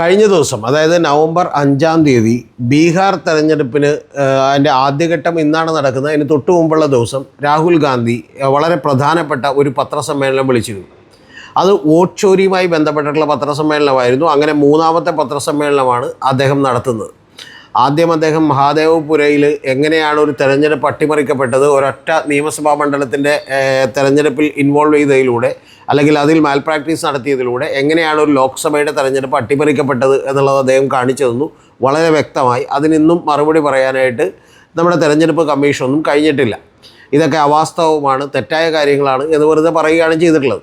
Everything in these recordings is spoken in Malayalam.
കഴിഞ്ഞ ദിവസം അതായത് നവംബർ അഞ്ചാം തീയതി ബീഹാർ തെരഞ്ഞെടുപ്പിന് അതിന്റെ ആദ്യഘട്ടം ഇന്നാണ് നടക്കുന്നത്. അതിന് തൊട്ടു മുമ്പുള്ള ദിവസം രാഹുൽ ഗാന്ധി വളരെ പ്രധാനപ്പെട്ട ഒരു പത്രസമ്മേളനം വിളിച്ചിരുന്നു. അത് വോട്ട് ചോരിയുമായി ബന്ധപ്പെട്ടിട്ടുള്ള പത്രസമ്മേളനമായിരുന്നു. അങ്ങനെ മൂന്നാമത്തെ പത്രസമ്മേളനമാണ് അദ്ദേഹം നടത്തുന്നത്. ആദ്യം അദ്ദേഹം മഹാദേവപുരയിൽ എങ്ങനെയാണ് ഒരു തെരഞ്ഞെടുപ്പ് അട്ടിമറിക്കപ്പെട്ടത്? ഒരൊറ്റ നിയമസഭാ മണ്ഡലത്തിന്റെ തെരഞ്ഞെടുപ്പിൽ ഇൻവോൾവ് ചെയ്തതിലൂടെ അല്ലെങ്കിൽ അതിൽ മാൽ പ്രാക്ടീസ് നടത്തിയതിലൂടെ എങ്ങനെയാണ് ഒരു ലോക്സഭയുടെ തെരഞ്ഞെടുപ്പ് അട്ടിമറിക്കപ്പെട്ടത് എന്നുള്ളത് അദ്ദേഹം കാണിച്ചു തന്നു. വളരെ വ്യക്തമായി. അതിനിന്നും മറുപടി പറയാനായിട്ട് നമ്മുടെ തെരഞ്ഞെടുപ്പ് കമ്മീഷനൊന്നും കഴിഞ്ഞിട്ടില്ല. ഇതൊക്കെ അവാസ്തവമാണ് തെറ്റായ കാര്യങ്ങളാണ് എന്ന് വെറുതെ പറയുകയാണ് ചെയ്തിട്ടുള്ളത്.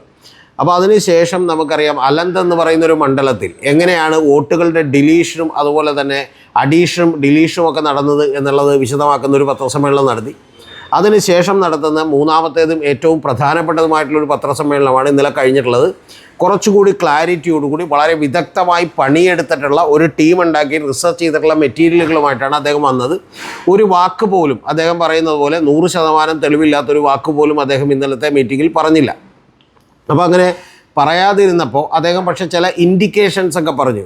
അപ്പോൾ അതിനുശേഷം നമുക്കറിയാം അലന്ത് എന്ന് പറയുന്ന ഒരു മണ്ഡലത്തിൽ എങ്ങനെയാണ് വോട്ടുകളുടെ ഡിലീഷനും അതുപോലെ തന്നെ അഡീഷനും ഡിലീഷനും ഒക്കെ നടന്നത് എന്നുള്ളത് വിശദമാക്കുന്ന ഒരു പത്രസമ്മേളനം നടത്തി. അതിനുശേഷം നടത്തുന്ന മൂന്നാമത്തേതും ഏറ്റവും പ്രധാനപ്പെട്ടതുമായിട്ടുള്ളൊരു പത്രസമ്മേളനമാണ് ഇന്നലെ കഴിഞ്ഞിട്ടുള്ളത്. കുറച്ചുകൂടി ക്ലാരിറ്റിയോടുകൂടി വളരെ വിദഗ്ധമായി പണിയെടുത്തിട്ടുള്ള ഒരു ടീം ഉണ്ടാക്കി റിസർച്ച് ചെയ്തിട്ടുള്ള മെറ്റീരിയലുകളുമായിട്ടാണ് അദ്ദേഹം വന്നത്. ഒരു വാക്ക് പോലും അദ്ദേഹം പറയുന്നത് പോലെ നൂറ് ശതമാനം തെളിവില്ലാത്തൊരു വാക്ക് പോലും അദ്ദേഹം ഇന്നലത്തെ മീറ്റിങ്ങിൽ പറഞ്ഞില്ല. അപ്പോൾ അങ്ങനെ പറയാതിരുന്നപ്പോൾ അദ്ദേഹം പക്ഷേ ചില ഇൻഡിക്കേഷൻസ് ഒക്കെ പറഞ്ഞു.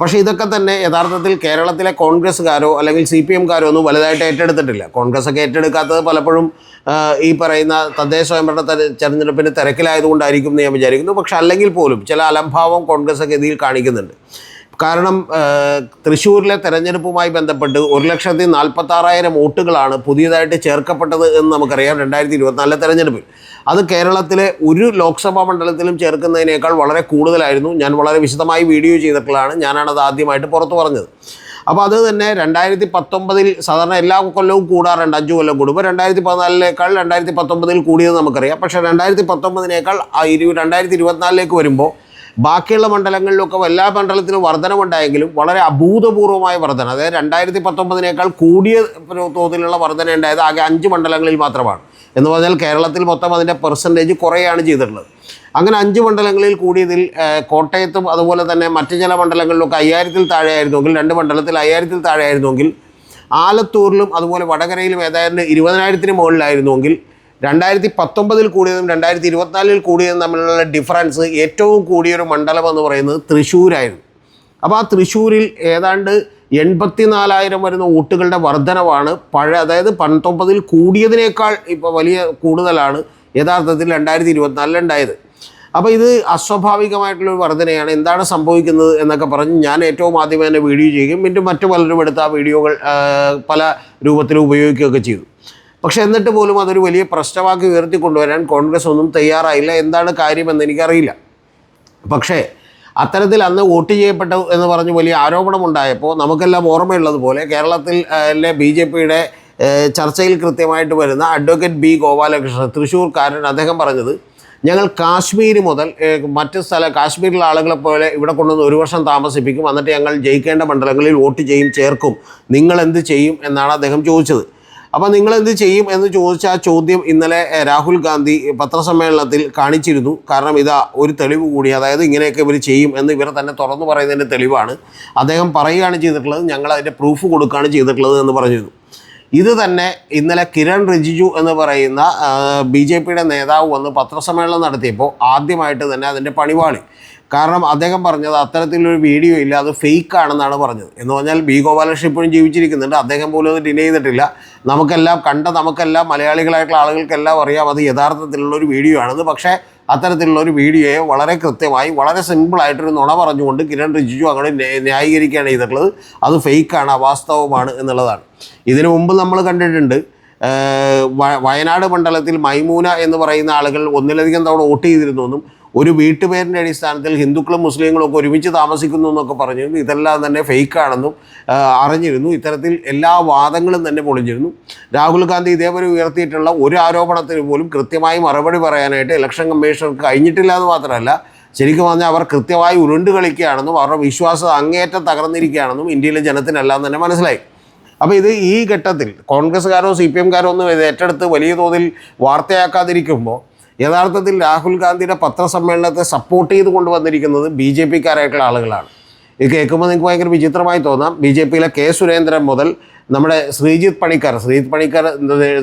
പക്ഷേ ഇതൊക്കെ തന്നെ യഥാർത്ഥത്തിൽ കേരളത്തിലെ കോൺഗ്രസ്സുകാരോ അല്ലെങ്കിൽ സി പി എംകാരോ ഒന്നും വലുതായിട്ട് ഏറ്റെടുത്തിട്ടില്ല. കോൺഗ്രസ് ഒക്കെ ഏറ്റെടുക്കാത്തത് പലപ്പോഴും ഈ പറയുന്ന തദ്ദേശ സ്വയംഭരണ തെര- തെരഞ്ഞെടുപ്പിന് തിരക്കിലായതുകൊണ്ടായിരിക്കും എന്ന് ഞാൻ വിചാരിക്കുന്നു. പക്ഷെ അല്ലെങ്കിൽ പോലും ചില അലംഭാവം കോൺഗ്രസ് ഒക്കെ ഇതിൽ കാണിക്കുന്നുണ്ട്. കാരണം തൃശ്ശൂരിലെ തെരഞ്ഞെടുപ്പുമായി ബന്ധപ്പെട്ട് ഒരു ലക്ഷത്തി നാൽപ്പത്താറായിരം വോട്ടുകളാണ് പുതിയതായിട്ട് ചേർക്കപ്പെട്ടത് എന്ന് നമുക്കറിയാം. രണ്ടായിരത്തി ഇരുപത്തിനാലിലെ തെരഞ്ഞെടുപ്പിൽ അത് കേരളത്തിലെ ഒരു ലോക്സഭാ മണ്ഡലത്തിലും ചേർക്കുന്നതിനേക്കാൾ വളരെ കൂടുതലായിരുന്നു. ഞാൻ വളരെ വിശദമായി വീഡിയോ ചെയ്തിട്ടുള്ളതാണ് ഞാനാണത് ആദ്യമായിട്ട് പുറത്തു പറഞ്ഞത്. അപ്പോൾ അത് തന്നെ രണ്ടായിരത്തി പത്തൊമ്പതിൽ സാധാരണ എല്ലാ കൊല്ലവും കൂടാറുണ്ട് അഞ്ച് കൊല്ലം കൂടുമ്പോൾ രണ്ടായിരത്തി പതിനാലിനേക്കാൾ രണ്ടായിരത്തി പത്തൊമ്പതിൽ കൂടിയത് നമുക്കറിയാം. പക്ഷേ രണ്ടായിരത്തി പത്തൊമ്പതിനേക്കാൾ ഇരു രണ്ടായിരത്തി ഇരുപത്തിനാലിലേക്ക് വരുമ്പോൾ ബാക്കിയുള്ള മണ്ഡലങ്ങളിലൊക്കെ എല്ലാ മണ്ഡലത്തിലും വർധനമുണ്ടായെങ്കിലും വളരെ അഭൂതപൂർവമായ വർധന. അതായത് രണ്ടായിരത്തി പത്തൊമ്പതിനേക്കാൾ കൂടിയ തോതിലുള്ള വർധന ഉണ്ടായത് ആകെ അഞ്ച് മണ്ഡലങ്ങളിൽ മാത്രമാണ്. എന്ന് പറഞ്ഞാൽ കേരളത്തിൽ മൊത്തം അതിന്റെ പെർസെന്റേജ് കുറയാണ് ചെയ്തിട്ടുള്ളത്. അങ്ങനെ അഞ്ച് മണ്ഡലങ്ങളിൽ കൂടിയതിൽ കോട്ടയത്തും അതുപോലെ തന്നെ മറ്റ് ചില മണ്ഡലങ്ങളിലൊക്കെ അയ്യായിരത്തിൽ താഴെയായിരുന്നുവെങ്കിൽ രണ്ട് മണ്ഡലത്തിൽ അയ്യായിരത്തിൽ താഴെയായിരുന്നുവെങ്കിൽ ആലത്തൂരിലും അതുപോലെ വടകരയിലും ഏതായാലും ഇരുപതിനായിരത്തിന് മുകളിലായിരുന്നുവെങ്കിൽ രണ്ടായിരത്തി പത്തൊമ്പതിൽ കൂടിയതും രണ്ടായിരത്തി ഇരുപത്തിനാലിൽ കൂടിയതും തമ്മിലുള്ള ഡിഫറൻസ് ഏറ്റവും കൂടിയൊരു മണ്ഡലം എന്ന് പറയുന്നത് തൃശ്ശൂരായിരുന്നു. അപ്പോൾ ആ തൃശ്ശൂരിൽ ഏതാണ്ട് എൺപത്തിനാലായിരം വരുന്ന വോട്ടുകളുടെ വർധനവാണ്. പഴയ അതായത് പത്തൊമ്പതിൽ കൂടിയതിനേക്കാൾ ഇപ്പോൾ വലിയ കൂടുതലാണ്. യഥാർത്ഥത്തിൽ രണ്ടായിരത്തി ഇരുപത്തിനാലിൽ ഉണ്ടായത് അപ്പോൾ ഇത് അസ്വാഭാവികമായിട്ടുള്ള ഒരു വർധനയാണ്. എന്താണ് സംഭവിക്കുന്നത് എന്നൊക്കെ പറഞ്ഞ് ഞാൻ ഏറ്റവും ആദ്യമേ തന്നെ വീഡിയോ ചെയ്യുകയും പിന്നെ മറ്റു പലരും എടുത്ത ആ വീഡിയോകൾ പല രൂപത്തിലും ഉപയോഗിക്കുകയൊക്കെ ചെയ്തു. പക്ഷേ എന്നിട്ട് പോലും അതൊരു വലിയ പ്രശ്നമാക്കി ഉയർത്തി കൊണ്ടുവരാൻ കോൺഗ്രസ് ഒന്നും തയ്യാറായില്ല. എന്താണ് കാര്യമെന്ന് എനിക്കറിയില്ല. പക്ഷേ അത്തരത്തിൽ അന്ന് വോട്ട് ചെയ്യപ്പെട്ടു എന്ന് പറഞ്ഞ് വലിയ ആരോപണമുണ്ടായപ്പോൾ നമുക്കെല്ലാം ഓർമ്മയുള്ളതുപോലെ കേരളത്തിൽ അല്ലെ ബി ജെ പിയുടെ ചർച്ചയിൽ കൃത്യമായിട്ട് വരുന്ന അഡ്വക്കേറ്റ് ബി ഗോപാലകൃഷ്ണൻ തൃശ്ശൂർക്കാരൻ അദ്ദേഹം പറഞ്ഞത് ഞങ്ങൾ കാശ്മീർ മുതൽ മറ്റ് സ്ഥല കാശ്മീരിലെ ആളുകളെ പോലെ ഇവിടെ കൊണ്ടുവന്ന് ഒരു വർഷം താമസിപ്പിക്കും. എന്നിട്ട് ഞങ്ങൾ ജയിക്കേണ്ട മണ്ഡലങ്ങളിൽ വോട്ട് ചെയ്യും ചേർക്കും. നിങ്ങൾ എന്ത് ചെയ്യും? എന്നാണ് അദ്ദേഹം ചോദിച്ചത്. അപ്പോൾ നിങ്ങൾ എന്ത് ചെയ്യും എന്ന് ചോദിച്ച ആ ചോദ്യം ഇന്നലെ രാഹുൽ ഗാന്ധി പത്രസമ്മേളനത്തിൽ കാണിച്ചിരുന്നു. കാരണം ഇതാ ഒരു തെളിവ് കൂടി അതായത് ഇങ്ങനെയൊക്കെ ഇവർ ചെയ്യും എന്ന് ഇവരെ തന്നെ തുറന്നു പറയുന്നതിന്റെ തെളിവാണ്. അദ്ദേഹം പറയുകയാണ് ചെയ്തിട്ടുള്ളത് ഞങ്ങൾ അതിന്റെ പ്രൂഫ് കൊടുക്കുകയാണ് ചെയ്തിട്ടുള്ളത് എന്ന് പറഞ്ഞിരുന്നു. ഇത് തന്നെ ഇന്നലെ കിരൺ റിജിജു എന്ന് പറയുന്ന ബി ജെ പിയുടെ നേതാവ് വന്ന് പത്രസമ്മേളനം നടത്തിയപ്പോൾ ആദ്യമായിട്ട് തന്നെ അതിന്റെ പണിവാളി കാരണം അദ്ദേഹം പറഞ്ഞത് അത്തരത്തിലൊരു വീഡിയോ ഇല്ല അത് ഫേക്ക് ആണെന്നാണ് പറഞ്ഞത്. എന്ന് പറഞ്ഞാൽ ബി ഗോപാലകൃഷ്ണൻ ഇപ്പോഴും ജീവിച്ചിരിക്കുന്നുണ്ട്. അദ്ദേഹം പോലും അത് ഡിനേ ചെയ്തിട്ടില്ല. നമുക്കെല്ലാം കണ്ട നമുക്കെല്ലാം മലയാളികളായിട്ടുള്ള ആളുകൾക്കെല്ലാം അറിയാം അത് യഥാർത്ഥത്തിലുള്ള ഒരു വീഡിയോ ആണെന്ന്. പക്ഷേ അത്തരത്തിലുള്ള ഒരു വീഡിയോയെ വളരെ കൃത്യമായി വളരെ സിമ്പിളായിട്ടൊരു നുണ പറഞ്ഞുകൊണ്ട് കിരൺ റിജിജു അങ്ങനെ ന്യാ- ന്യായീകരിക്കുകയാണ് ചെയ്തിട്ടുള്ളത്. അത് ഫേക്കാണ് അവാസ്തവമാണ് എന്നുള്ളതാണ്. ഇതിനു മുമ്പ് നമ്മൾ കണ്ടിട്ടുണ്ട് വയനാട് മണ്ഡലത്തിൽ മൈമൂന എന്ന് പറയുന്ന ആളുകൾ ഒന്നിലധികം തവണ വോട്ട് ചെയ്തിരുന്നു എന്നും ഒരു വീട്ടുപേരിന്റെ അടിസ്ഥാനത്തിൽ ഹിന്ദുക്കളും മുസ്ലിങ്ങളും ഒക്കെ ഒരുമിച്ച് താമസിക്കുന്നു എന്നൊക്കെ പറഞ്ഞിരുന്നു. ഇതെല്ലാം തന്നെ ഫേക്കാണെന്നും അറിഞ്ഞിരുന്നു. ഇത്തരത്തിൽ എല്ലാ വാദങ്ങളും തന്നെ പൊളിഞ്ഞിരുന്നു. രാഹുൽ ഗാന്ധി ഇതേപോലെ ഉയർത്തിയിട്ടുള്ള ഒരു ആരോപണത്തിന് പോലും കൃത്യമായി മറുപടി പറയാനായിട്ട് ഇലക്ഷൻ കമ്മീഷണർക്ക് കഴിഞ്ഞിട്ടില്ല എന്ന് മാത്രമല്ല ശരിക്കും പറഞ്ഞാൽ അവർ കൃത്യമായി ഉരുണ്ട് കളിക്കുകയാണെന്നും അവരുടെ വിശ്വാസം അങ്ങേയറ്റം തകർന്നിരിക്കുകയാണെന്നും ഇന്ത്യയിലെ ജനത്തിനെല്ലാം തന്നെ മനസ്സിലായി. അപ്പോൾ ഇത് ഈ ഘട്ടത്തിൽ കോൺഗ്രസ്സുകാരോ സി പി എംകാരോ ഒന്നും ഏറ്റെടുത്ത് വലിയ തോതിൽ വാർത്തയാക്കാതിരിക്കുമ്പോൾ യഥാർത്ഥത്തിൽ രാഹുൽ ഗാന്ധിയുടെ പത്രസമ്മേളനത്തെ സപ്പോർട്ട് ചെയ്ത് കൊണ്ടുവന്നിരിക്കുന്നത് ബി ജെ പിക്കാരായിട്ടുള്ള ആളുകളാണ്. ഇത് കേൾക്കുമ്പോൾ നിങ്ങൾക്ക് ഭയങ്കര വിചിത്രമായി തോന്നാം. ബി ജെ പിയിലെ കെ സുരേന്ദ്രൻ മുതൽ നമ്മുടെ ശ്രീജിത്ത് പണിക്കർ ശ്രീജിത്ത് പണിക്കർ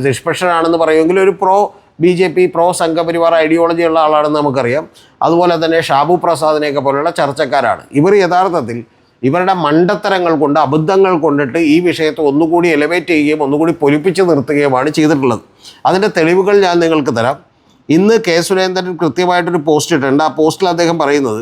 നിഷ്പക്ഷനാണെന്ന് പറയുമെങ്കിൽ ഒരു pro B J P pro Sangh Parivar ideology ഉള്ള ആളാണെന്ന് നമുക്കറിയാം. അതുപോലെ തന്നെ ഷാബു പ്രസാദിനെയൊക്കെ പോലുള്ള ചർച്ചക്കാരാണ്. ഇവർ യഥാർത്ഥത്തിൽ ഇവരുടെ മണ്ടത്തരങ്ങൾ കൊണ്ട് അബദ്ധങ്ങൾ കൊണ്ടിട്ട് ഈ വിഷയത്തെ ഒന്നുകൂടി എലിവേറ്റ് ചെയ്യുകയും ഒന്നുകൂടി പൊലിപ്പിച്ച് നിർത്തുകയുമാണ് ചെയ്തിട്ടുള്ളത്. അതിന്റെ തെളിവുകൾ ഞാൻ നിങ്ങൾക്ക് തരാം. ഇന്ന് കെ സുരേന്ദ്രൻ കൃത്യമായിട്ടൊരു പോസ്റ്റ് ഇട്ടിട്ടുണ്ട്. ആ പോസ്റ്റിൽ അദ്ദേഹം പറയുന്നത്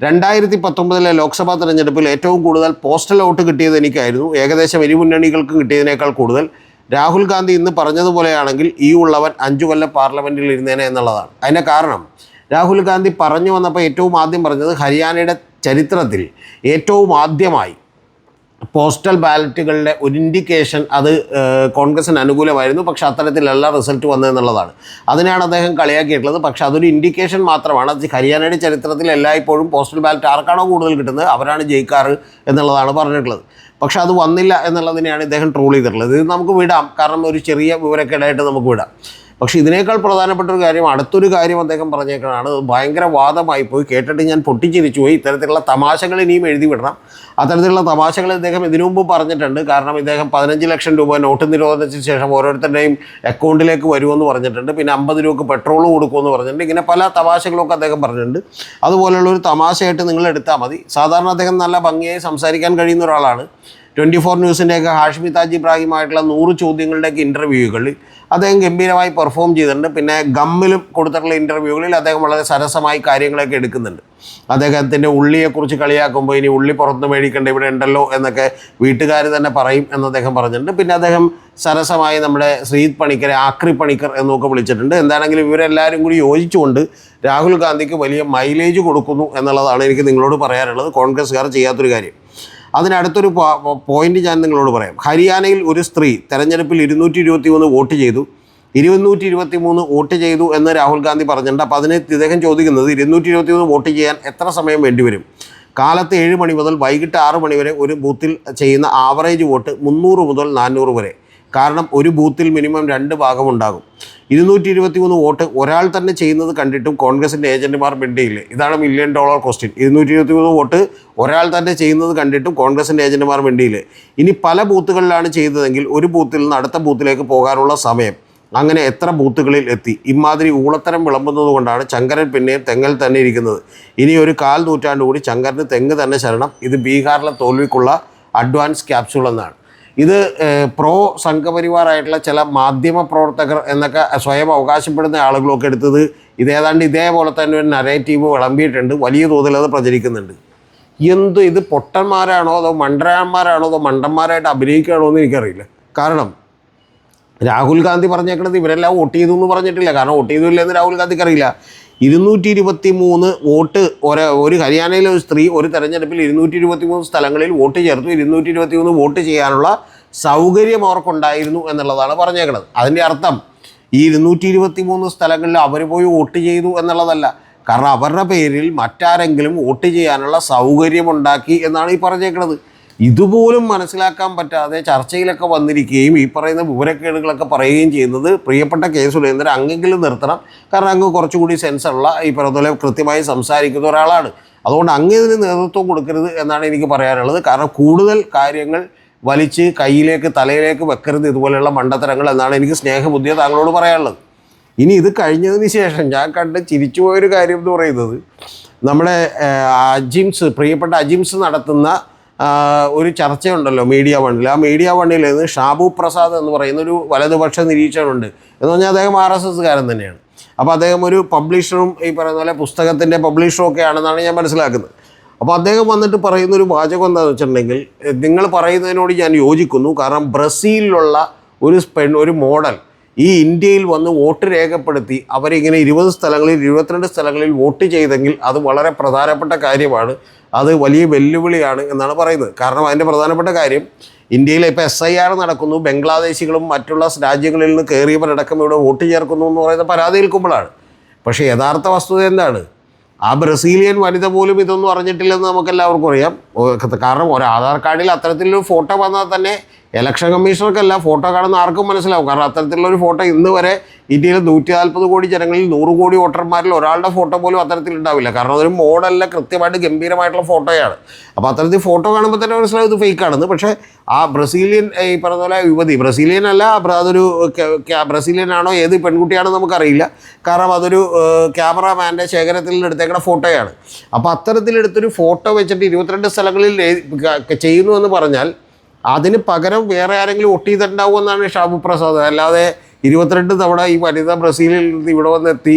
രണ്ടായിരത്തി പത്തൊമ്പതിലെ ലോക്സഭാ തെരഞ്ഞെടുപ്പിൽ ഏറ്റവും കൂടുതൽ പോസ്റ്റൽ വോട്ട് കിട്ടിയത് എനിക്കായിരുന്നു. ഏകദേശം ഇരു മുന്നണികൾക്കും കിട്ടിയതിനേക്കാൾ കൂടുതൽ. രാഹുൽ ഗാന്ധി ഇന്ന് പറഞ്ഞതുപോലെയാണെങ്കിൽ ഈ ഉള്ളവൻ അഞ്ചു കൊല്ലം പാർലമെന്റിൽ ഇരുന്നേനെ എന്നുള്ളതാണ്. അതിന്റെ കാരണം രാഹുൽ ഗാന്ധി പറഞ്ഞു വന്നപ്പോൾ ഏറ്റവും ആദ്യം പറഞ്ഞത് ഹരിയാനയുടെ ചരിത്രത്തിൽ ഏറ്റവും ആദ്യമായി പോസ്റ്റൽ ബാലറ്റുകളുടെ ഒരു ഇൻഡിക്കേഷൻ അത് കോൺഗ്രസിന് അനുകൂലമായിരുന്നു. പക്ഷേ അത്തരത്തിലല്ല റിസൾട്ട് വന്നതെന്നുള്ളതാണ് അതിനാണ് അദ്ദേഹം കളിയാക്കിയിട്ടുള്ളത്. പക്ഷേ അതൊരു ഇൻഡിക്കേഷൻ മാത്രമാണ്. അത് ഹരിയാനയുടെ ചരിത്രത്തിൽ എല്ലായ്പ്പോഴും പോസ്റ്റൽ ബാലറ്റ് ആർക്കാണോ കൂടുതൽ കിട്ടുന്നത്? അവരാണ് ജയിക്കാറ് എന്നുള്ളതാണ് പറഞ്ഞിട്ടുള്ളത്. പക്ഷെ അത് വന്നില്ല എന്നുള്ളതിനെയാണ് ഇദ്ദേഹം ട്രോൾ ചെയ്തിട്ടുള്ളത്. ഇത് നമുക്ക് വിടാം. കാരണം ഒരു ചെറിയ വിവരക്കേടായിട്ട് നമുക്ക് വിടാം. പക്ഷേ ഇതിനേക്കാൾ പ്രധാനപ്പെട്ട ഒരു കാര്യം അടുത്തൊരു കാര്യം അദ്ദേഹം പറഞ്ഞേക്കണതാണ്. അത് ഭയങ്കര വാദമായി പോയി. കേട്ടിട്ട് ഞാൻ പൊട്ടിച്ചിരിച്ചു പോയി. ഇത്തരത്തിലുള്ള തമാശകൾ ഇനിയും എഴുതി വിടണം. അത്തരത്തിലുള്ള തമാശകൾ ഇദ്ദേഹം ഇതിനു മുമ്പ് പറഞ്ഞിട്ടുണ്ട്. കാരണം ഇദ്ദേഹം പതിനഞ്ച് ലക്ഷം രൂപ നോട്ട് നിരോധനത്തിന് ശേഷം ഓരോരുത്തരുടെയും അക്കൗണ്ടിലേക്ക് വരുമെന്ന് പറഞ്ഞിട്ടുണ്ട്. പിന്നെ അമ്പത് രൂപക്ക് പെട്രോൾ കൊടുക്കുമെന്ന് പറഞ്ഞിട്ടുണ്ട്. ഇങ്ങനെ പല തമാശകളൊക്കെ അദ്ദേഹം പറഞ്ഞിട്ടുണ്ട്. അതുപോലെയുള്ള ഒരു തമാശയായിട്ട് നിങ്ങൾ എടുത്താൽ മതി. സാധാരണ അദ്ദേഹം നല്ല ഭംഗിയായി സംസാരിക്കാൻ കഴിയുന്ന ഒരാളാണ്. ട്വന്റി ഫോർ ന്യൂസിന്റെയൊക്കെ ഹാഷ്മി താജ് ഇബ്രാഹിമായിട്ടുള്ള നൂറ് ചോദ്യങ്ങളുടെയൊക്കെ ഇന്റർവ്യൂകളിൽ അദ്ദേഹം ഗംഭീരമായി പെർഫോം ചെയ്തിട്ടുണ്ട്. പിന്നെ ഗമ്മിലും കൊടുത്തിട്ടുള്ള ഇന്റർവ്യൂകളിൽ അദ്ദേഹം വളരെ സരസമായി കാര്യങ്ങളൊക്കെ എടുക്കുന്നുണ്ട്. അദ്ദേഹത്തിന്റെ ഉള്ളിയെക്കുറിച്ച് കളിയാക്കുമ്പോൾ ഇനി ഉള്ളി പുറത്ത് മേടിക്കേണ്ട ഇവിടെ ഉണ്ടല്ലോ എന്നൊക്കെ വീട്ടുകാർ തന്നെ പറയും എന്ന് അദ്ദേഹം പറഞ്ഞിട്ടുണ്ട്. പിന്നെ അദ്ദേഹം സരസമായി നമ്മുടെ ശ്രീത് പണിക്കരെ ആക്രി പണിക്കർ എന്നൊക്കെ വിളിച്ചിട്ടുണ്ട്. എന്താണെങ്കിലും ഇവരെല്ലാവരും കൂടി യോജിച്ചുകൊണ്ട് രാഹുൽ ഗാന്ധിക്ക് വലിയ മൈലേജ് കൊടുക്കുന്നു എന്നുള്ളതാണ് എനിക്ക് നിങ്ങളോട് പറയാനുള്ളത്. കോൺഗ്രസ്സുകാർ ചെയ്യാത്തൊരു കാര്യം. അതിനടുത്തൊരു പോയിന്റ് ഞാൻ നിങ്ങളോട് പറയാം. ഹരിയാനയിൽ ഒരു സ്ത്രീ തെരഞ്ഞെടുപ്പിൽ ഇരുന്നൂറ്റി ഇരുപത്തി മൂന്ന് വോട്ട് ചെയ്തു. ഇരുന്നൂറ്റി ഇരുപത്തി മൂന്ന് വോട്ട് ചെയ്തു എന്ന് രാഹുൽ ഗാന്ധി പറഞ്ഞിട്ടുണ്ട്. അപ്പോൾ അതിന് ഇദ്ദേഹം ചോദിക്കുന്നത് ഇരുന്നൂറ്റി ഇരുപത്തി മൂന്ന് വോട്ട് ചെയ്യാൻ എത്ര സമയം വേണ്ടിവരും കാലത്ത് ഏഴ് മണി മുതൽ വൈകിട്ട് ആറ് മണി വരെ ഒരു ബൂത്തിൽ ചെയ്യുന്ന ആവറേജ് വോട്ട് മുന്നൂറ് മുതൽ നാനൂറ് വരെ. കാരണം ഒരു ബൂത്തിൽ മിനിമം രണ്ട് ഭാഗമുണ്ടാകും ഇരുന്നൂറ്റി ഇരുപത്തി മൂന്ന് വോട്ട് ഒരാൾ തന്നെ ചെയ്യുന്നത് കണ്ടിട്ടും കോൺഗ്രസിന്റെ ഏജന്റുമാർ മിണ്ടിയില്ലേ? ഇതാണ് മില്യൺ ഡോളർ ക്വസ്റ്റ്യൻ ഇരുന്നൂറ്റി ഇരുപത്തി മൂന്ന് വോട്ട് ഒരാൾ തന്നെ ചെയ്യുന്നത് കണ്ടിട്ടും കോൺഗ്രസിന്റെ ഏജന്റുമാർ മിണ്ടിയില്ലേ? ഇനി പല ബൂത്തുകളിലാണ് ചെയ്തതെങ്കിൽ ഒരു ബൂത്തിൽ നിന്ന് അടുത്ത ബൂത്തിലേക്ക് പോകാനുള്ള സമയം. അങ്ങനെ എത്ര ബൂത്തുകളിൽ എത്തി? ഇമാതിരി ഊളത്തരം വിളമ്പുന്നത് കൊണ്ടാണ് ചങ്കരൻ പിന്നെയും തെങ്ങൽ തന്നെ ഇരിക്കുന്നത്. ഇനി ഒരു കാൽ നൂറ്റാണ്ട് കൂടി ചങ്കരന് തെങ്ങ് തന്നെ ശരണം. ഇത് ബീഹാറിലെ തോൽവിക്കുള്ള അഡ്വാൻസ് ക്യാപ്സ്യൂൾ എന്നാണ്. ഇത് പ്രോ സംഘപരിവാറായിട്ടുള്ള ചില മാധ്യമ പ്രവർത്തകർ എന്നൊക്കെ സ്വയം അവകാശപ്പെടുന്ന ആളുകളൊക്കെ എടുത്തത് ഇതേതാണ്ട് ഇതേപോലെ തന്നെ ഒരു നരേറ്റീവ് വിളമ്പിയിട്ടുണ്ട്. വലിയ തോതിൽ അത് പ്രചരിക്കുന്നുണ്ട്. എന്ത് ഇത് പൊട്ടന്മാരാണോ അതോ മണ്ടരാന്മാരാണോ അതോ മണ്ടന്മാരായിട്ട് അഭിനയിക്കുകയാണോ എന്ന് എനിക്കറിയില്ല. കാരണം രാഹുൽ ഗാന്ധി പറഞ്ഞേക്കണത് ഇവരെല്ലാം വോട്ട് ചെയ്തു എന്ന് പറഞ്ഞിട്ടില്ല. കാരണം വോട്ട് ചെയ്തില്ല എന്ന് രാഹുൽ ഗാന്ധിക്ക് അറിയില്ല. ഇരുന്നൂറ്റി ഇരുപത്തി മൂന്ന് വോട്ട് ഒരു ഒരു ഹരിയാനയിലെ ഒരു സ്ത്രീ ഒരു തെരഞ്ഞെടുപ്പിൽ ഇരുന്നൂറ്റി ഇരുപത്തി മൂന്ന് സ്ഥലങ്ങളിൽ വോട്ട് ചേർത്തു. ഇരുന്നൂറ്റി ഇരുപത്തി മൂന്ന് വോട്ട് ചെയ്യാനുള്ള സൗകര്യം അവർക്കുണ്ടായിരുന്നു എന്നുള്ളതാണ് പറഞ്ഞേക്കുന്നത് അതിന്റെ അർത്ഥം ഈ ഇരുന്നൂറ്റി ഇരുപത്തി മൂന്ന് സ്ഥലങ്ങളിൽ അവർ പോയി വോട്ട് ചെയ്തു എന്നുള്ളതല്ല. കാരണം അവരുടെ പേരിൽ മറ്റാരെങ്കിലും വോട്ട് ചെയ്യാനുള്ള സൗകര്യമുണ്ടാക്കി എന്നാണ് ഈ പറഞ്ഞേക്കണത്. ഇതുപോലും മനസ്സിലാക്കാൻ പറ്റാതെ ചർച്ചയിലൊക്കെ വന്നിരിക്കുകയും ഈ പറയുന്ന വിവരക്കേടുകളൊക്കെ പറയുകയും ചെയ്യുന്നത് പ്രിയപ്പെട്ട കെ സുരേന്ദ്രൻ അങ്ങെങ്കിലും നിർത്തണം. കാരണം അങ്ങ് കുറച്ചുകൂടി സെൻസുള്ള ഈ പറയുന്നതുപോലെ പോലെ കൃത്യമായി സംസാരിക്കുന്ന ഒരാളാണ്. അതുകൊണ്ട് അങ്ങ് ഇതിന് നേതൃത്വം കൊടുക്കരുത് എന്നാണ് എനിക്ക് പറയാനുള്ളത്. കാരണം കൂടുതൽ കാര്യങ്ങൾ വലിച്ച് കയ്യിലേക്ക് തലയിലേക്ക് വെക്കരുത് ഇതുപോലെയുള്ള മണ്ടത്തരങ്ങൾ എന്നാണ് എനിക്ക് സ്നേഹബുദ്ധിയെ താങ്കളോട് പറയാനുള്ളത്. ഇനി ഇത് കഴിഞ്ഞതിന് ശേഷം ഞാൻ കണ്ട് ചിരിച്ചു പോയൊരു കാര്യം എന്ന് പറയുന്നത് നമ്മുടെ അജിംസ് പ്രിയപ്പെട്ട അജിംസ് നടത്തുന്ന ഒരു ചർച്ചയുണ്ടല്ലോ മീഡിയ വണ്ണിൽ ആ മീഡിയ വണ്ണിൽ നിന്ന് ഷാബു പ്രസാദ് എന്ന് പറയുന്ന ഒരു വലതുപക്ഷ നിരീക്ഷകനുണ്ട്. എന്ന് പറഞ്ഞാൽ അദ്ദേഹം ആർ എസ് എസ്സുകാരൻ തന്നെയാണ്. അപ്പോൾ അദ്ദേഹം ഒരു പബ്ലിഷറും ഈ പറയുന്ന പോലെ പുസ്തകത്തിന്റെ പബ്ലിഷറും ഒക്കെ ആണെന്നാണ് ഞാൻ മനസ്സിലാക്കുന്നത്. അപ്പോൾ അദ്ദേഹം വന്നിട്ട് പറയുന്ന ഒരു വാചകം എന്താണെന്ന് വെച്ചിട്ടുണ്ടെങ്കിൽ നിങ്ങൾ പറയുന്നതിനോട് ഞാൻ യോജിക്കുന്നു. കാരണം ബ്രസീലിലുള്ള ഒരു പെൺ ഒരു മോഡൽ ഈ ഇന്ത്യയിൽ വന്ന് വോട്ട് രേഖപ്പെടുത്തി അവരിങ്ങനെ ഇരുപത് സ്ഥലങ്ങളിൽ ഇരുപത്തിരണ്ട് സ്ഥലങ്ങളിൽ വോട്ട് ചെയ്തെങ്കിൽ അത് വളരെ പ്രധാനപ്പെട്ട കാര്യമാണ്. അത് വലിയ വെല്ലുവിളിയാണ് എന്നാണ് പറയുന്നത്. കാരണം അതിന്റെ പ്രധാനപ്പെട്ട കാര്യം ഇന്ത്യയിൽ ഇപ്പോൾ എസ് ഐ ആർ നടക്കുന്നു ബംഗ്ലാദേശികളും മറ്റുള്ള രാജ്യങ്ങളിൽ നിന്ന് കയറിയവരടക്കം ഇവിടെ വോട്ട് ചേർക്കുന്നു എന്ന് പറയുന്ന പരാതി നിൽക്കുമ്പോഴാണ് പക്ഷേ യഥാർത്ഥ വസ്തുത എന്താണ്? ആ ബ്രസീലിയൻ വനിത പോലും ഇതൊന്നും അറിഞ്ഞിട്ടില്ലെന്ന് നമുക്കെല്ലാവർക്കും അറിയാം. കാരണം ഒരു ആധാർ കാർഡിൽ അത്തരത്തിലൊരു ഫോട്ടോ വന്നാൽ തന്നെ ഇലക്ഷൻ കമ്മീഷണർക്കല്ല ഫോട്ടോ കാണുന്ന ആർക്കും മനസ്സിലാവും. കാരണം അത്തരത്തിലുള്ള ഒരു ഫോട്ടോ ഇന്ന് വരെ ഇന്ത്യയിലെ നൂറ്റി നാൽപ്പത് കോടി ജനങ്ങളിൽ നൂറ് കോടി വോട്ടർമാരിൽ ഒരാളുടെ ഫോട്ടോ പോലും അത്തരത്തിൽ ഉണ്ടാവില്ല കാരണം അതൊരു മോഡല്ല കൃത്യമായിട്ട് ഗംഭീരമായിട്ടുള്ള ഫോട്ടോയാണ് അപ്പോൾ അത്തരത്തിൽ ഫോട്ടോ കാണുമ്പോൾ തന്നെ മനസ്സിലാവും ഇത് ഫേക്ക് ഫേക്കാണെന്ന് പക്ഷേ ആ ബ്രസീലിയൻ ഈ പറഞ്ഞ പോലെ യുവതി ബ്രസീലിയൻ അല്ല അതൊരു ബ്രസീലിയൻ ആണോ ഏത് പെൺകുട്ടിയാണോ നമുക്കറിയില്ല. കാരണം അതൊരു ക്യാമറാമാന്റെ ശേഖരത്തിൽ എടുത്തേക്കുന്ന ഫോട്ടോയാണ് അപ്പോൾ അത്തരത്തിലെടുത്തൊരു ഫോട്ടോ വെച്ചിട്ട് ഇരുപത്തിരണ്ട് സ്ഥലങ്ങളിൽ ചെയ്യുന്നു എന്ന് പറഞ്ഞാൽ അതിന് പകരം വേറെ ആരെങ്കിലും ഒട്ട് ചെയ്തിട്ടുണ്ടാവുമെന്നാണ് ഷാബു പ്രസാദ്. അല്ലാതെ ഇരുപത്തിരണ്ട് തവണ ഈ വനിത ബ്രസീലിൽ നിന്ന് ഇവിടെ വന്നെത്തി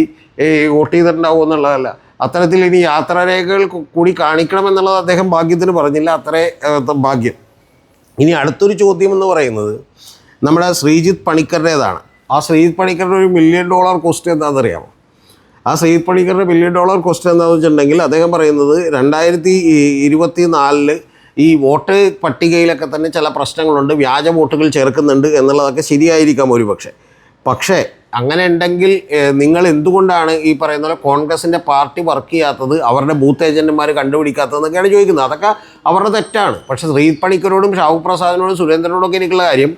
വോട്ട് എന്നുള്ളതല്ല. അത്തരത്തിൽ ഇനി യാത്രാരേഖകൾ കൂടി കാണിക്കണമെന്നുള്ളത് അദ്ദേഹം ഭാഗ്യത്തിന് പറഞ്ഞില്ല. അത്രേ ഭാഗ്യം. ഇനി അടുത്തൊരു ചോദ്യം എന്ന് പറയുന്നത് നമ്മുടെ ശ്രീജിത്ത് പണിക്കരുടേതാണ്. ആ ശ്രീജിത്ത് പണിക്കരുടെ ഒരു മില്യൺ ഡോളർ ക്വസ്റ്റ്യൻ എന്താണെന്നറിയാമോ? ആ ശ്രീജിത്ത് പണിക്കരുടെ മില്യൺ ഡോളർ ക്വസ്റ്റ്യൻ എന്താണെന്ന് വെച്ചിട്ടുണ്ടെങ്കിൽ അദ്ദേഹം പറയുന്നത് രണ്ടായിരത്തി ഇരുപത്തി നാലിൽ ഈ വോട്ട് പട്ടികയിലൊക്കെ തന്നെ ചില പ്രശ്നങ്ങളുണ്ട് വ്യാജ വോട്ടുകൾ ചേർക്കുന്നുണ്ട് എന്നുള്ളതൊക്കെ ശരിയായിരിക്കാം ഒരുപക്ഷെ. പക്ഷേ അങ്ങനെ ഉണ്ടെങ്കിൽ നിങ്ങൾ എന്തുകൊണ്ടാണ് ഈ പറയുന്ന പോലെ കോൺഗ്രസിന്റെ പാർട്ടി വർക്ക് ചെയ്യാത്തത് അവരുടെ ബൂത്ത് ഏജന്റുമാർ കണ്ടുപിടിക്കാത്തതെന്നൊക്കെയാണ് ചോദിക്കുന്നത്. അതൊക്കെ അവരുടെ തെറ്റാണ്. പക്ഷേ ശ്രീ പണിക്കരോടും ഷാഹു പ്രസാദിനോടും സുരേന്ദ്രനോടൊക്കെ എനിക്കുള്ള കാര്യം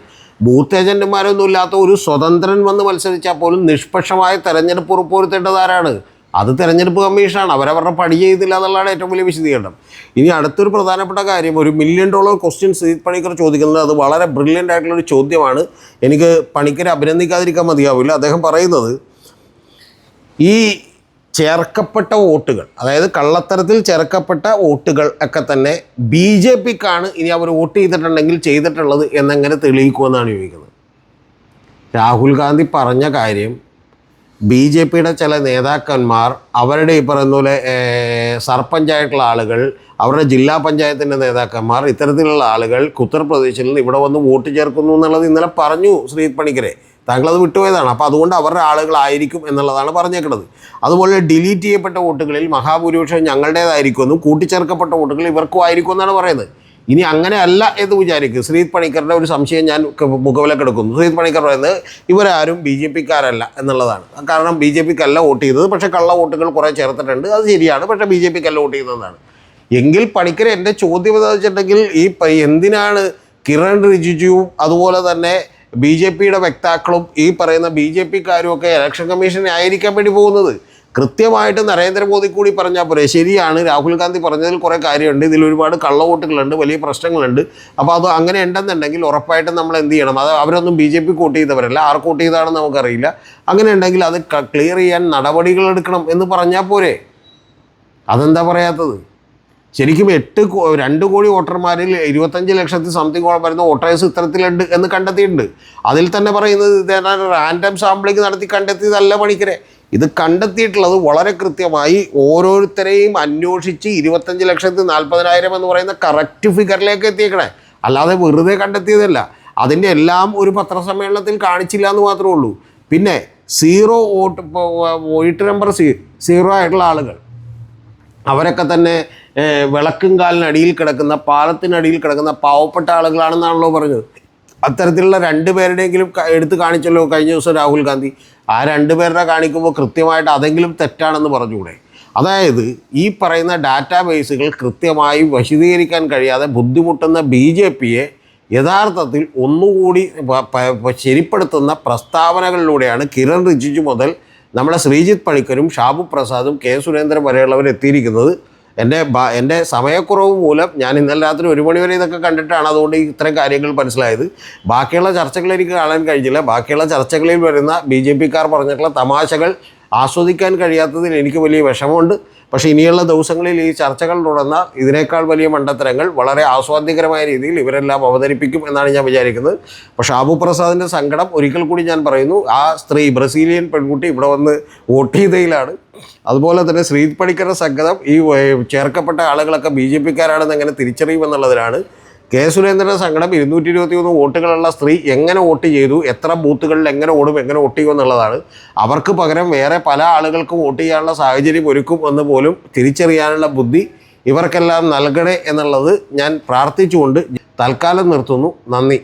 ബൂത്ത് ഏജന്റുമാരൊന്നും ഇല്ലാത്ത ഒരു സ്വതന്ത്രൻ വന്ന് മത്സരിച്ചാൽ പോലും നിഷ്പക്ഷമായ തെരഞ്ഞെടുപ്പ് ഉറപ്പുവരുത്തേണ്ടത് ആരാണ്? അത് തെരഞ്ഞെടുപ്പ് കമ്മീഷനാണ്. അവരവരുടെ പണി ചെയ്തില്ല എന്നുള്ളതാണ് ഏറ്റവും വലിയ വിശദീകരണം. ഇനി അടുത്തൊരു പ്രധാനപ്പെട്ട കാര്യം ഒരു million dollar question Sujith Panicker ചോദിക്കുന്നത് അത് വളരെ ബ്രില്യന്റ് ആയിട്ടുള്ളൊരു ചോദ്യമാണ്. എനിക്ക് പണിക്കരെ അഭിനന്ദിക്കാതിരിക്കാൻ മതിയാവില്ല. അദ്ദേഹം പറയുന്നത് ഈ ചേർക്കപ്പെട്ട വോട്ടുകൾ അതായത് കള്ളത്തരത്തിൽ ചേർക്കപ്പെട്ട വോട്ടുകൾ ഒക്കെ തന്നെ ബി ജെ പിക്കാണ് ഇനി അവർ വോട്ട് ചെയ്തിട്ടുണ്ടെങ്കിൽ ചെയ്തിട്ടുള്ളത് എന്നെങ്ങനെ തെളിയിക്കുമെന്നാണ് ചോദിക്കുന്നത്. രാഹുൽ ഗാന്ധി പറഞ്ഞ കാര്യം ബി ജെ പിയുടെ ചില നേതാക്കന്മാർ അവരുടെ ഈ പറയുന്ന പോലെ സർപഞ്ചായിട്ടുള്ള ആളുകൾ അവരുടെ ജില്ലാ പഞ്ചായത്തിന്റെ നേതാക്കന്മാർ ഇത്തരത്തിലുള്ള ആളുകൾ ഉത്തർപ്രദേശിൽ നിന്ന് ഇവിടെ വന്ന് വോട്ട് ചേർക്കുന്നു എന്നുള്ളത് ഇന്നലെ പറഞ്ഞു ശ്രീ പണിക്കരെ. താങ്കളത് വിട്ടുപോയതാണ്. അപ്പോൾ അതുകൊണ്ട് അവരുടെ ആളുകളായിരിക്കും എന്നുള്ളതാണ് പറഞ്ഞേക്കുന്നത് അതുപോലെ ഡിലീറ്റ് ചെയ്യപ്പെട്ട വോട്ടുകളിൽ മഹാഭൂരിപക്ഷം ഞങ്ങളുടേതായിരിക്കുമെന്നും കൂട്ടിച്ചേർക്കപ്പെട്ട വോട്ടുകൾ ഇവർക്കും ആയിരിക്കും എന്നാണ് പറയുന്നത്. ഇനി അങ്ങനെ അല്ല എന്ന് വിചാരിക്കും. ശ്രീത് പണിക്കറുടെ ഒരു സംശയം ഞാൻ മുഖവിലക്കെടുക്കുന്നു ശ്രീത് പണിക്കർ പറയുന്നത് ഇവരാരും ബി ജെ പിക്കാരല്ല എന്നുള്ളതാണ്. കാരണം ബി ജെ പിക്കല്ല വോട്ട് ചെയ്തത്. പക്ഷേ കള്ള വോട്ടുകൾ കുറേ ചേർത്തിട്ടുണ്ട്. അത് ശരിയാണ്. പക്ഷേ ബി ജെ പിക്കല്ല വോട്ട് ചെയ്തതെന്നാണ്. എങ്കിൽ പണിക്കർ എന്റെ ചോദ്യം എന്താ വെച്ചിട്ടുണ്ടെങ്കിൽ ഈ എന്തിനാണ് കിരൺ റിജിജുവും അതുപോലെ തന്നെ ബി ജെ പിയുടെ വക്താക്കളും ഈ പറയുന്ന ബി ജെ പിക്കാരും ഒക്കെ ഇലക്ഷൻ കമ്മീഷനെ ആയിരിക്കാൻ വേണ്ടി പോകുന്നത്? കൃത്യമായിട്ട് നരേന്ദ്രമോദി കൂടി പറഞ്ഞാൽ പോരെ. ശരിയാണ് രാഹുൽ ഗാന്ധി പറഞ്ഞതിൽ കുറേ കാര്യമുണ്ട്. ഇതിൽ ഒരുപാട് കള്ളവോട്ടുകളുണ്ട് വലിയ പ്രശ്നങ്ങളുണ്ട്. അപ്പോൾ അത് അങ്ങനെ ഉണ്ടെന്നുണ്ടെങ്കിൽ ഉറപ്പായിട്ടും നമ്മൾ എന്ത് ചെയ്യണം? അത് അവരൊന്നും ബി ജെ പി വോട്ട് ചെയ്തവരല്ല. ആർ വോട്ട് ചെയ്താണെന്ന് നമുക്കറിയില്ല. അങ്ങനെ ഉണ്ടെങ്കിൽ അത് ക്ലിയർ ചെയ്യാൻ നടപടികൾ എടുക്കണം എന്ന് പറഞ്ഞാൽ പോരെ. അതെന്താ പറയാത്തത്? ശരിക്കും എട്ട് രണ്ട് കോടി വോട്ടർമാരിൽ ഇരുപത്തഞ്ച് ലക്ഷത്തി സംതിങ് വരുന്ന വോട്ടേഴ്സ് ഇത്തരത്തിലുണ്ട് എന്ന് കണ്ടെത്തിയിട്ടുണ്ട്. അതിൽ തന്നെ പറയുന്നത് റാൻഡം സാമ്പിളിംഗ് നടത്തി കണ്ടെത്തിയതല്ല പണിക്കരെ. ഇത് കണ്ടെത്തിയിട്ടുള്ളത് വളരെ കൃത്യമായി ഓരോരുത്തരെയും അന്വേഷിച്ച് ഇരുപത്തഞ്ച് ലക്ഷത്തി നാൽപ്പതിനായിരം എന്ന് പറയുന്ന കറക്റ്റ് ഫിഗറിലേക്ക് എത്തിയേക്കണേ. അല്ലാതെ വെറുതെ കണ്ടെത്തിയതല്ല. അതിന്റെ എല്ലാം ഒരു പത്രസമ്മേളനത്തിൽ കാണിച്ചില്ല എന്ന് മാത്രമേ ഉള്ളൂ. പിന്നെ zero vote vote number zero ആയിട്ടുള്ള ആളുകൾ. അവരൊക്കെ തന്നെ വിളക്കും കാലിനടിയിൽ കിടക്കുന്ന പാലത്തിനടിയിൽ കിടക്കുന്ന പാവപ്പെട്ട ആളുകളാണെന്നാണല്ലോ പറഞ്ഞത്. അത്തരത്തിലുള്ള രണ്ട് പേരുടെയെങ്കിലും എടുത്ത് കാണിച്ചല്ലോ കഴിഞ്ഞ ദിവസം രാഹുൽ ഗാന്ധി. ആ രണ്ട് പേരുടെ കാണിക്കുമ്പോൾ കൃത്യമായിട്ട് അതെങ്കിലും തെറ്റാണെന്ന് പറഞ്ഞുകൂടെ? അതായത് ഈ പറയുന്ന ഡാറ്റാ ബേസുകൾ കൃത്യമായി വശീകരിക്കാൻ കഴിയാതെ ബുദ്ധിമുട്ടുന്ന ബി ജെ പിയെ യഥാർത്ഥത്തിൽ ഒന്നുകൂടി ശരിപ്പെടുത്തുന്ന പ്രസ്താവനകളിലൂടെയാണ് കിരൺ റിജിജു മുതൽ നമ്മുടെ ശ്രീജിത്ത് പണിക്കരും ഷാബു പ്രസാദും കെ സുരേന്ദ്രൻ വരെയുള്ളവർ എത്തിയിരിക്കുന്നത്. എന്റെ എന്റെ സമയക്കുറവ് മൂലം ഞാൻ ഇന്നലെ രാത്രി ഒരു മണി വരെ ഇതൊക്കെ കണ്ടിട്ടാണ് അതുകൊണ്ട് ഇത്രയും കാര്യങ്ങൾ മനസ്സിലായത്. ബാക്കിയുള്ള ചർച്ചകൾ എനിക്ക് കാണാൻ കഴിഞ്ഞില്ല. ബാക്കിയുള്ള ചർച്ചകളിൽ വരുന്ന ബി ജെ പിക്കാർ പറഞ്ഞിട്ടുള്ള തമാശകൾ ആസ്വദിക്കാൻ കഴിയാത്തതിൽ എനിക്ക് വലിയ വിഷമമുണ്ട്. പക്ഷേ ഇനിയുള്ള ദിവസങ്ങളിൽ ഈ ചർച്ചകൾ തുടർന്നാൽ ഇതിനേക്കാൾ വലിയ മണ്ടത്തരങ്ങൾ വളരെ ആസ്വാദ്യകരമായ രീതിയിൽ ഇവരെല്ലാം അവതരിപ്പിക്കും എന്നാണ് ഞാൻ വിചാരിക്കുന്നത്. പക്ഷേ ആബുപ്രസാദിന്റെ സങ്കടം ഒരിക്കൽ കൂടി ഞാൻ പറയുന്നു ആ സ്ത്രീ ബ്രസീലിയൻ പെൺകുട്ടി ഇവിടെ വന്ന് വോട്ട് ചെയ്തതിലാണ് അതുപോലെ തന്നെ ശ്രീ പണിക്കരുടെ സംഗതം ഈ ചേർക്കപ്പെട്ട ആളുകളൊക്കെ ബി ജെ പിക്കാരാണെന്ന് എങ്ങനെ തിരിച്ചറിയുമെന്നുള്ളതിലാണ്. കെ സുരേന്ദ്രന്റെ സങ്കടം ഇരുന്നൂറ്റി ഇരുപത്തി മൂന്ന് വോട്ടുകളുള്ള സ്ത്രീ എങ്ങനെ വോട്ട് ചെയ്തു? എത്ര ബൂത്തുകളിൽ എങ്ങനെ ഓടും? എങ്ങനെ വോട്ട് ചെയ്യും എന്നുള്ളതാണ്. അവർക്ക് പകരം വേറെ പല ആളുകൾക്കും വോട്ട് ചെയ്യാനുള്ള സാഹചര്യം ഒരുക്കും എന്ന് പോലും തിരിച്ചറിയാനുള്ള ബുദ്ധി ഇവർക്കെല്ലാം നൽകണേ എന്നുള്ളത് ഞാൻ പ്രാർത്ഥിച്ചുകൊണ്ട് തൽക്കാലം നിർത്തുന്നു. നന്ദി.